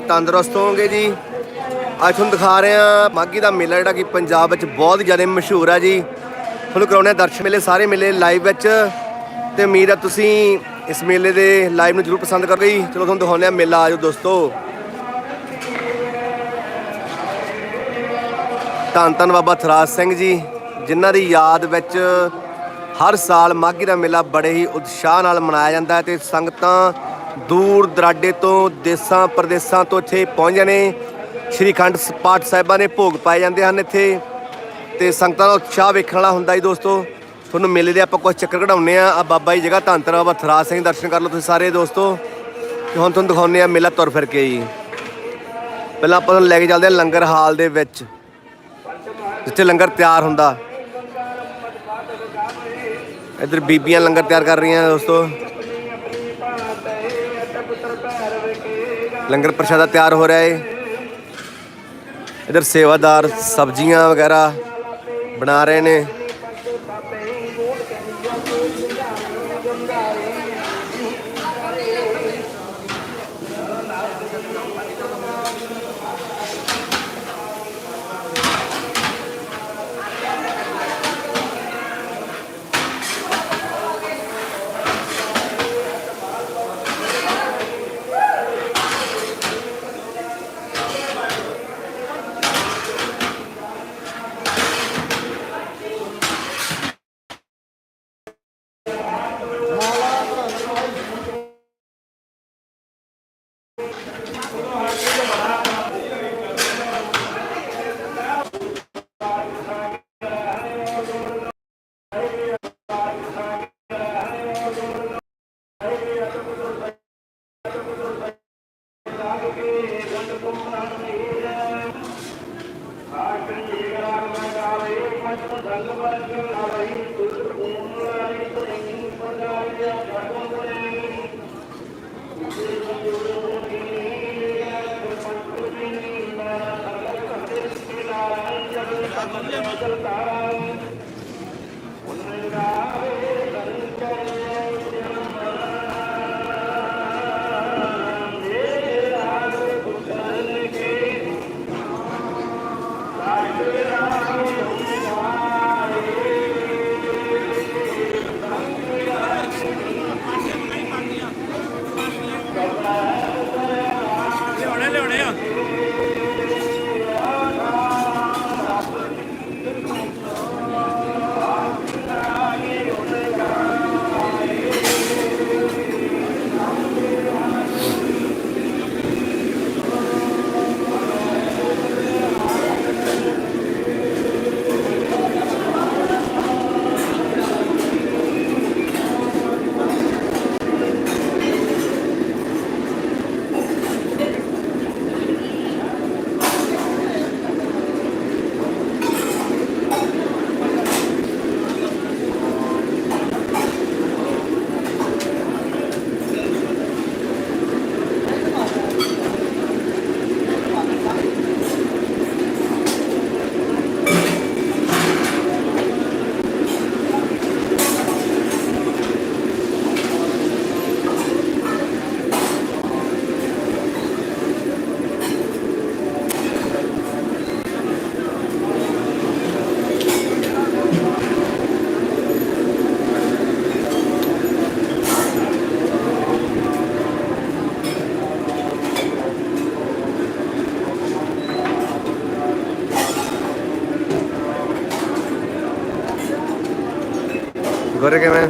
ਤੰਦਰੁਸਤ ਹੋਵੋਗੇ ਜੀ। ਅੱਜ ਤੁਹਾਨੂੰ ਦਿਖਾ ਰਹੇ ਹਾਂ ਮਾਗੀ ਦਾ ਮੇਲਾ ਜਿਹੜਾ ਕਿ ਪੰਜਾਬ ਵਿੱਚ ਬਹੁਤ ਜ਼ਿਆਦਾ ਮਸ਼ਹੂਰ ਹੈ ਜੀ। ਤੁਹਾਨੂੰ ਕਰਾਉਣੇ ਆ ਦਰਸ਼ਨ ਮੇਲੇ, ਸਾਰੇ ਮੇਲੇ ਲਾਈਵ ਵਿੱਚ। ਤੇ ਉਮੀਦ ਹੈ ਤੁਸੀਂ ਇਸ ਮੇਲੇ ਦੇ ਲਾਈਵ ਨੂੰ ਜਰੂਰ ਪਸੰਦ ਕਰੋਗੇ ਜੀ। ਚਲੋ ਤੁਹਾਨੂੰ ਦਿਖਾਉਂਦੇ ਆ ਮੇਲਾ, ਆਜੋ ਦੋਸਤੋ। ਧੰਨ ਧੰਨ ਬਾਬਾ ਥਰਾਜ ਸਿੰਘ ਜੀ, ਜਿਨ੍ਹਾਂ ਦੀ ਯਾਦ ਵਿੱਚ ਹਰ ਸਾਲ ਮਾਘੀ ਦਾ ਮੇਲਾ ਬੜੇ ਹੀ ਉਤਸ਼ਾਹ ਨਾਲ ਮਨਾਇਆ ਜਾਂਦਾ ਹੈ ਤੇ ਸੰਗਤਾਂ ਦੂਰ ਦਰਾਡੇ ਤੋਂ ਦੇਸਾਂ ਪ੍ਰਦੇਸਾਂ ਤੋਂ ਇੱਥੇ ਪਹੁੰਚਦੇ ਨੇ। ਸ਼੍ਰੀ ਖੰਡ ਪਾਠ ਸਾਹਿਬਾਂ ਦੇ ਭੋਗ ਪਾਏ ਜਾਂਦੇ ਹਨ ਇੱਥੇ। ਤੇ ਸੰਗਤਾਂ ਦਾ ਉਤਸ਼ਾਹ ਵੇਖਣ ਵਾਲਾ ਹੁੰਦਾ ਜੀ ਦੋਸਤੋ। ਤੁਹਾਨੂੰ ਮੇਲੇ ਦੇ ਆਪਾਂ ਕੁਝ ਚੱਕਰ ਕਢਾਉਂਦੇ ਆ ਆ ਬਾਬਾ ਜੀ ਜਗ੍ਹਾ ਧੰਨ ਧੰਨ ਬਾਬਾ ਥਰਾਜ ਸਿੰਘ ਦਰਸ਼ਨ ਕਰ ਲਓ ਤੁਸੀਂ ਸਾਰੇ ਦੋਸਤੋ। ਤੇ ਹੁਣ ਤੁਹਾਨੂੰ ਦਿਖਾਉਂਦੇ ਆ ਮੇਲਾ ਤੁਰ ਫਿਰ ਕੇ ਜੀ। ਪਹਿਲਾਂ ਆਪਾਂ ਤੁਹਾਨੂੰ ਲੈ ਕੇ ਚੱਲਦੇ ਆ ਲੰਗਰ ਹਾਲ ਦੇ ਵਿੱਚ, ਜਿੱਥੇ ਲੰਗਰ ਤਿਆਰ ਹੁੰਦਾ। ਇੱਧਰ ਬੀਬੀਆਂ ਲੰਗਰ ਤਿਆਰ ਕਰ ਰਹੀਆਂ ਦੋਸਤੋ। ਲੰਗਰ ਪ੍ਰਸ਼ਾਦਾ ਤਿਆਰ ਹੋ ਰਿਹਾ ਏ। ਇੱਧਰ ਸੇਵਾਦਾਰ ਸਬਜ਼ੀਆਂ ਵਗੈਰਾ ਬਣਾ ਰਹੇ ਨੇ। Corre que me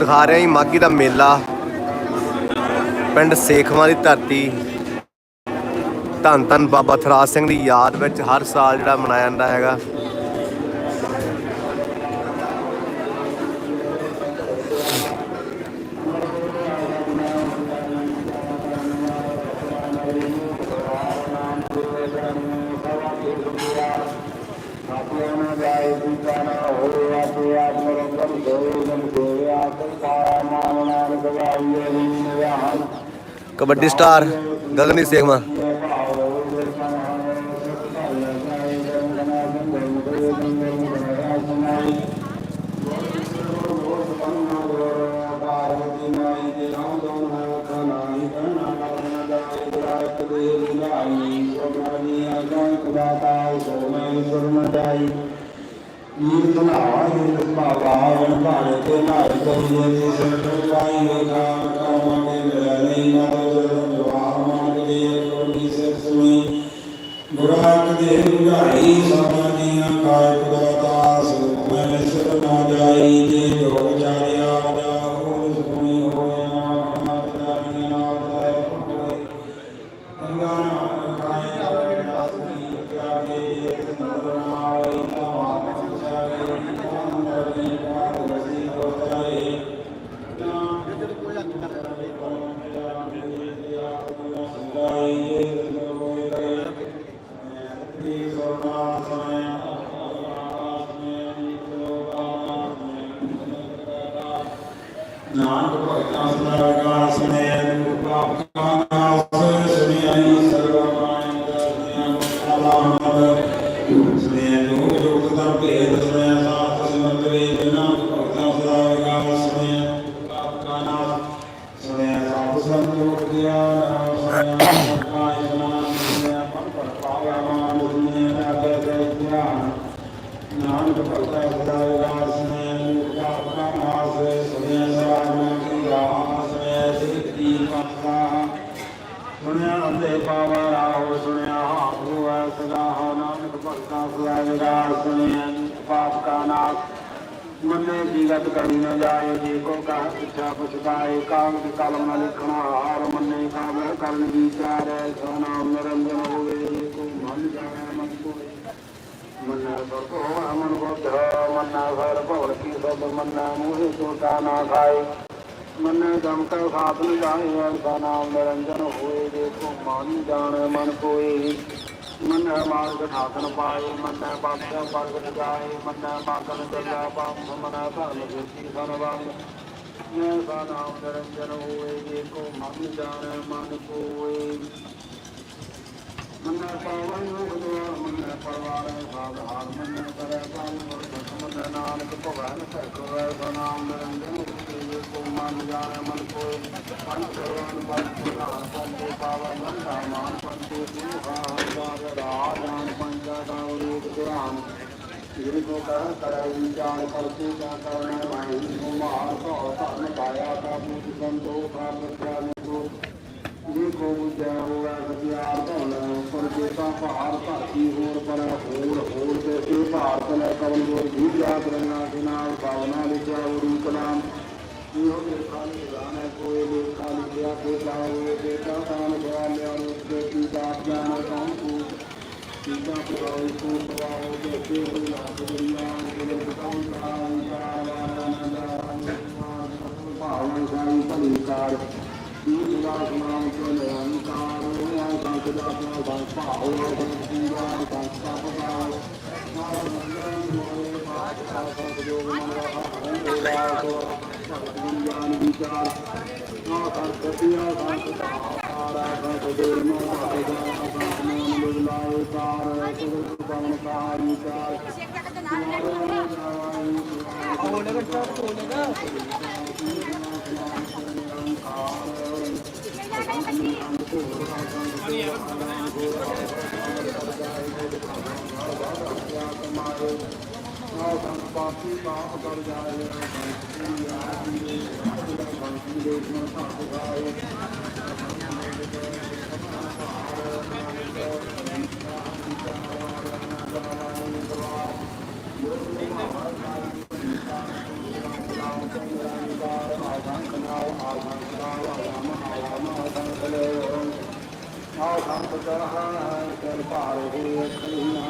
ਦਿਖਾ ਰਿਹਾ ਜੀ ਮਾਗੀ ਦਾ ਮੇਲਾ। ਪਿੰਡ ਸੇਖਵਾਂ ਦੀ ਧਰਤੀ। ਧੰਨ ਧੰਨ ਬਾਬਾ ਥਰਾਜ ਸਿੰਘ ਦੀ ਯਾਦ ਵਿੱਚ ਹਰ ਸਾਲ ਜਿਹੜਾ ਮਨਾਇਆ ਜਾਂਦਾ ਹੈਗਾ। कबड्डी स्टार गगनी सेमा ीर्तनावायुर्भावावणपाणते नायकं ਕੋਡੀ ਸਿਰ ਸੁਣੀ ਗੁਰਾਕ ਦੇ ਬੁਝਾਈ ਸਭਾ ਦੀਆਂ ਕਾਇ ਕੁਦਰਤਾ ਨਾਨਕ ਭਗਤਾਂ ਸਦਾ ਸੁਨੇ ਪਾਪਾਂ ਮੰਨੇ ਜੀਗਤ ਕਰੀ ਨ ਜਾਏ ਜੇ ਕੋ ਕਾ ਇੱਛਾ ਪਛਤਾਏ ਕਾਗਦ ਕਲਮ ਨ ਲਿਖਣਾ ਹਾਰ ਮੰਨੇ ਕਾਬਰ ਕਰਨ ਦੀ ਸੋ ਸੋਨਾ ਨਿਰੰਜਨ ਹੋਵੇ ਜੇ ਕੋ ਮਨ ਜਾਣੈ ਮਨ ਕੋਇ ਮੰਨਾ ਸਰਕੋ ਅਮਨ ਬੁੱਧ ਮੰਨਾ ਸਰ ਭਵਨ ਕੀ ਸਭ ਮੰਨਾ ਮੂਹੇ ਛੋਟਾ ਨਾ ਖਾਏ ਮੰਨਾ ਜਮ ਕਾ ਖਾਤ ਨ ਜਾਏ ਅਰਦਾ ਨਾਮ ਨਿਰੰਜਨ ਹੋਏ ਦੇਖੋ ਮਨ ਜਾਣ ਮਨ ਕੋਈ ਮੰਨਾ ਮਾਰਗ ਠਾਕਨ ਪਾਏ ਮਨ ਬਾਦਸ਼ਾਹ ਪ੍ਰਗਟ ਜਾਏ ਮਨ ਮਾਕਨ ਚੱਲਾ ਪਾਪ ਮਨ ਧਰਮ ਜੀਤੀ ਸਨਵਾਨ ਮੈਂ ਸਾ ਨਾਮ ਨਿਰੰਜਨ ਹੋਏ ਦੇਖੋ ਮਨ ਜਾਣ ਮਨ ਕੋਏ ਮੰਨਾ ਪਾਵਨ ਹੋਇਆ ਮੰਨਾ ਪਰਵਾਰ ਸਾਧਾਰ ਮੰਨਾ ਕਰੇ ਕਾਲ ਮੁਰਤ ਮੰਨਾ ਨਾਨਕ ਭਗਵਾਨ ਸਤਿ ਸਨਾਮ ਨਿਰੰਜਨ ਤੇ ਕੋ ਮਨ ਜਾਣੇ ਮਨ ਕੋਈ ਮਨ ਕਰਵਾਨ ਮਨ ਪੁਰਾਨ ਪੰਦੇ ਪਾਵਨ ਮੰਨਾ ਮਾਨ ਪੰਦੇ ਸੁਹਾ ਬਾਰ ਰਾਜਾਨ ਪੰਜਾ ਦਾ ਰੂਪ ਕੁਰਾਨ ਜਿਨ ਕੋ ਕਰ ਕਰਾਈ ਜਾਣ ਕਰਤੇ ਜਾ ਕਰਨਾ ਮਾਈ ਸੁਮਾਰ ਕੋ ਧਨ ਪਾਇਆ ਕਾ ਮੂਤ ਸੰਤੋਖ ਆਪ ਕੋ ਜੇ ਕੋ ਬੁਝਿਆ ਹੋਇਆ ਸਤਿਆਰ ਧੌਣ ਪਰ ਜੇਤਾ ਭਾਰ ਧਰਤੀ ਹੋਰ ਪਰ ਹੋਰ ਹੋਰ ਤੇ ਇਹ ਭਾਰਤ ਲੈ ਕਵਨ ਗੋਰ ਜੀਵਿਆ ਕਰਨਾ ਦੇ ਨਾਲ ਭਾਵਨਾ ਲਿਖਿਆ ਹੋਰੀ ਕਲਾਮ ਇਹੋ ਲੇਖਾ ਨਿਗਰਾਨ ਹੈ, ਕੋਈ ਲੇਖਾ ਲਿਖਿਆ, ਕੋਈ ਲਾਵੇ ਬੇਟਾ ਤਾਨ ਬੜਾ ਲਿਆ ਉਸਦੇ ਕੀ ਦਾਤ ਜਾਣ ਕੌਣ ਕੋ? ਸੀਤਾ ਪੁਰਾਈ ਕੋ ਪਵਾਓ ਦੇ ਤੇ ਹੋਈ ਦੁਨੀਆ ਦੇ ਬਤਾਉ ਕਾ ਵਿਚਾਰ ਭਾਵਨਾ ਸਾਈ ਭਲੀ, ਕਾਰ ਇਹ ਦਾ ਨਾਮ ਤੋਂ ਨਿਰੰਕਾਰ ਹੋਇਆ ਸੰਤ ਦਾ ਆਪਣਾ ਸੰਤ ਭਾਉ ਸੰਤੀਆ ਸੰਤਾ ਪਵਾਓ ਸੰਤ ਜੋਗ ਮੰਗਲਾ ਹੰਦੇਲਾ ਕੋ ਗਿਆਨ ਵਿਚਾਰ ਨਾ ਸੰਤ ਦਾ ਆਰਾ ਦੇ ਨੋ ਆਗਾ ਸੰਤ ਨਾਮ ਲਿਲਾਏ ਕਾਰ ਕਰ ਜਾਏ ਆਹ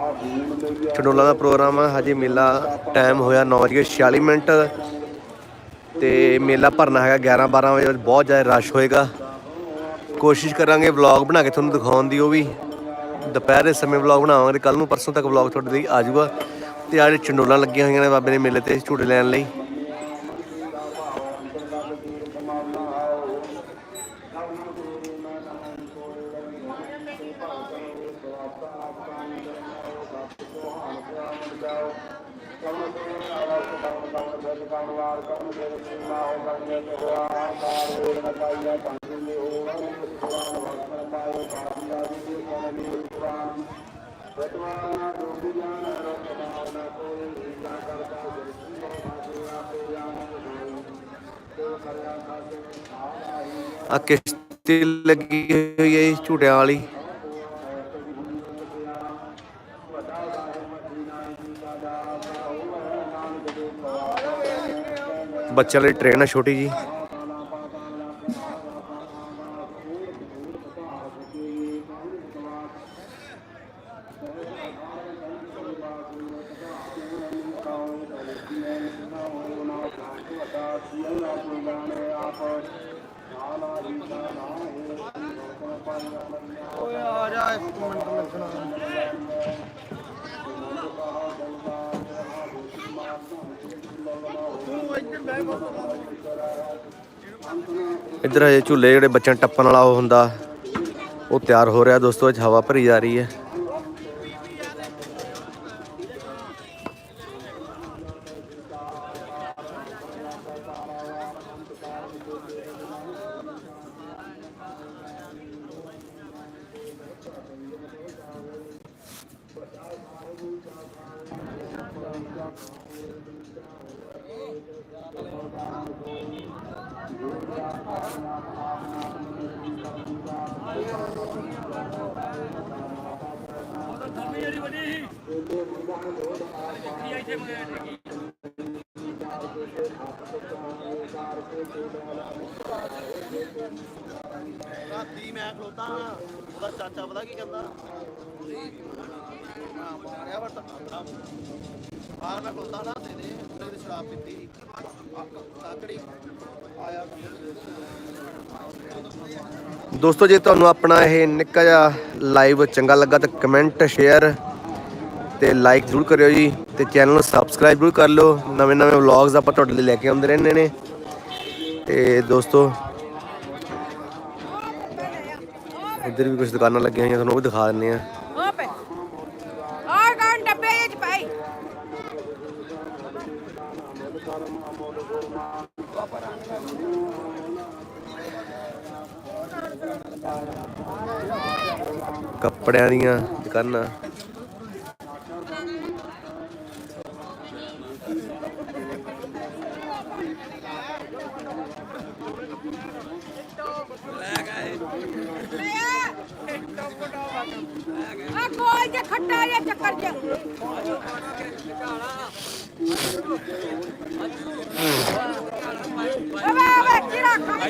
ਚੰਡੋਲਾ ਦਾ ਪ੍ਰੋਗਰਾਮ ਆ। ਹਜੇ ਮੇਲਾ ਟਾਈਮ ਹੋਇਆ 9:46 ਮਿੰਟ। ਤੇ ਮੇਲਾ ਭਰਨਾ ਹੈਗਾ 11 12 ਵਜੇ, ਬਹੁਤ ਜ਼ਿਆਦਾ ਰਸ਼ ਹੋਏਗਾ। ਕੋਸ਼ਿਸ਼ ਕਰਾਂਗੇ ਵਲੌਗ ਬਣਾ ਕੇ ਤੁਹਾਨੂੰ ਦਿਖਾਉਣ ਦੀ, ਉਹ ਵੀ ਦੁਪਹਿਰ ਦੇ ਸਮੇਂ ਵਲੌਗ ਬਣਾਵਾਂਗੇ ਕੱਲ ਨੂੰ ਪਰਸੋਂ ਤੱਕ ਵਲੌਗ ਤੁਹਾਡੇ ਲਈ ਆ ਜਾਊਗਾ। ਤੇ ਆਹ ਚੰਡੋਲਾਂ ਲੱਗੀਆਂ ਹੋਈਆਂ ਨੇ ਬਾਬੇ ਦੇ ਮੇਲੇ ਤੇ ਝੂਟੇ ਲੈਣ ਲਈ। ਆ ਕਿਸ਼ਤੀ ਲੱਗੀ ਹੋਈ ਹੈ ਝੂਟਿਆਂ ਵਾਲੀ। ਬੱਚਿਆਂ ਲਈ ਟ੍ਰੇਨ ਹੈ ਛੋਟੀ ਜੀ ਓਏ ਆ ਜਾ ਇੱਕ ਮਿੰਟ ਲੱਗਣਾ ਤੂੰ ਇੱਧਰ ਬਹਿ ਬਾਬਾ ਇੱਧਰ ਹਜੇ ਝੂਲੇ ਜਿਹੜੇ ਬੱਚਿਆਂ ਟੱਪਣ ਵਾਲਾ ਉਹ ਹੁੰਦਾ। ਉਹ ਤਿਆਰ ਹੋ ਰਿਹਾ ਦੋਸਤੋ, ਅੱਜ ਹਵਾ ਭਰੀ ਜਾ ਰਹੀ ਹੈ। ਰਾਤੀ ਮੈਂ ਖਲੋਤਾ ਹਾਂ। ਉਹਦਾ ਚਾਚਾ ਪਤਾ ਕੀ ਕਹਿੰਦਾ? ਮਾਰਿਆ ਵਟ ਬਾਹਰ ਮੈਂ ਖਲੋਤਾ ਨਾ, ਤੇ ਨੇ ਉਹਨੇ ਸ਼ਰਾਬ ਪੀਤੀ। ਕਾਕੜੀ ਆਇਆ ਦੋਸਤੋ, ਜੇ ਤੁਹਾਨੂੰ ਆਪਣਾ ਇਹ ਨਿੱਕਾ ਜਿਹਾ ਲਾਈਵ ਚੰਗਾ ਲੱਗਾ ਤਾਂ ਕਮੈਂਟ ਸ਼ੇਅਰ ਤੇ ਲਾਈਕ ਜ਼ਰੂਰ ਕਰਿਓ ਜੀ ਤੇ ਚੈਨਲ ਨੂੰ ਸਬਸਕ੍ਰਾਈਬ ਜ਼ਰੂਰ ਕਰ ਲਓ। ਨਵੇਂ ਨਵੇਂ ਵਲੌਗਸ ਆਪਾਂ ਤੁਹਾਡੇ ਲਈ ਲੈ ਕੇ ਆਉਂਦੇ ਰਹਿੰਦੇ ਨੇ। ਤੇ ਦੋਸਤੋ, ਇੱਧਰ ਵੀ ਕੁਝ ਦੁਕਾਨਾਂ ਲੱਗੀਆਂ ਹੋਈਆਂ, ਤੁਹਾਨੂੰ ਉਹ ਵੀ ਦਿਖਾ ਦਿੰਦੇ ਆ ਕੱਪੜਿਆਂ ਦੀਆਂ ਦੁਕਾਨਾਂ।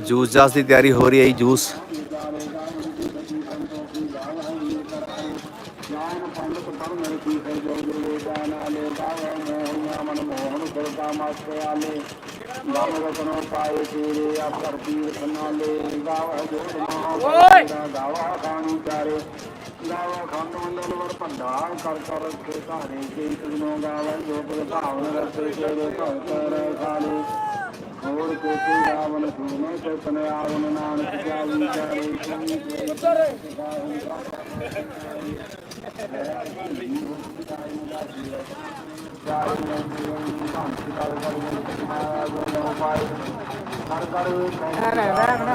ਜੂਸ ਜਾਸ ਦੀ ਤਿਆਰੀ ਹੋ ਰਹੀ ਹੈ ਜੂਸ ਓਏ! ਗਾਵਾ ਖਾਣੀ ਚਾਰੇ ਗਾਵਾ ਖੰਡ ਮੰਡਲ ਵਰ ਭੰਡਾ ਕਰ ਕਰ ਰੱਖੇ ਘਾਰੇ ਕੇ ਤੁਨੋ ਗਾਵਾ ਜੋ ਪੁਰ ਭਾਵਨ ਰਤੇ ਤੇਰੇ ਭਗਤਰ ਖਾਲੇ ਹੋਰ ਕੋ ਤੇ ਗਾਵਨ ਸੁਨੇ ਤੇ ਤਨੇ ਆਵਨ ਨਾਨਕ ਜਾਈ ਚਾਰੇ ਸੁਣੀ ਕਾਲ ਪਵਾਰੀ ਕਾਇਆ ਜੋ ਬਿੰਦਾ ਪਰ ਕੇ ਆਈ ਪੰਥ ਕੀ ਦਵਰ ਨੇ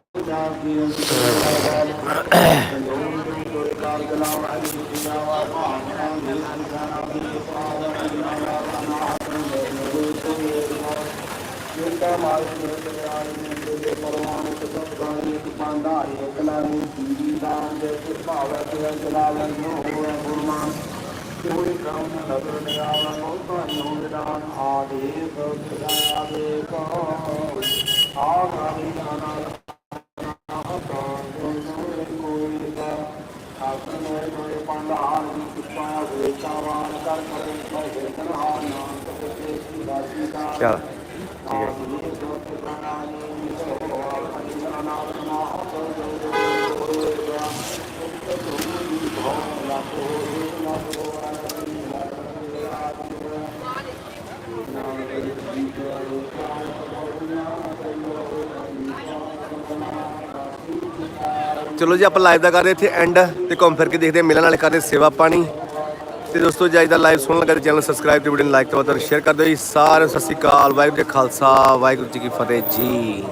ਨੂੰ ਨਿਦਾਨ ਆਦੇਸ ਸਦਾ ਦੇ ਕੋ ਆਗਾਮੀ ਨਾਨਾ ਆਪਣੇ ਕੋਈ ਪੰਡਾਲ ਦੀ ਕਿਰਪਾ ਹੋਏ ਚਾਵਾਨ ਕਰ ਕਰੇ ਭਾਈ ਤਨਹਾਰ ਨਾਮ ਤੇ ਸੀ ਰਾਜੀ ਦਾ ਚਲ ਚਲੋ ਜੀ, ਆਪਾਂ ਲਾਈਵ ਦਾ ਕਰਦੇ ਇੱਥੇ ਐਂਡ ਤੇ ਘੁੰਮ ਫਿਰ ਕੇ ਦੇਖਦੇ ਹਾਂ, ਮਿਲਣ ਵਾਲੇ ਕਰਦੇ ਸੇਵਾ ਪਾਣੀ। ਤੇ ਦੋਸਤੋ, ਜੀ ਅੱਜ ਦਾ ਲਾਈਵ ਸੁਣਨ ਲੱਗਾ ਤੇ ਚੈਨਲ ਸਬਸਕ੍ਰਾਈਬ ਤੇ ਵੀਡੀਓ ਨੂੰ ਲਾਈਕ ਕਰੋ ਤੇ ਸ਼ੇਅਰ ਕਰ ਦਿਓ ਜੀ। ਸਾਰੇ ਸਤਿ ਸ਼੍ਰੀ ਅਕਾਲ, ਵਾਹਿਗੁਰੂ ਜੀ ਖਾਲਸਾ, ਵਾਹਿਗੁਰੂ ਜੀ ਕੀ ਫਤਿਹ ਜੀ।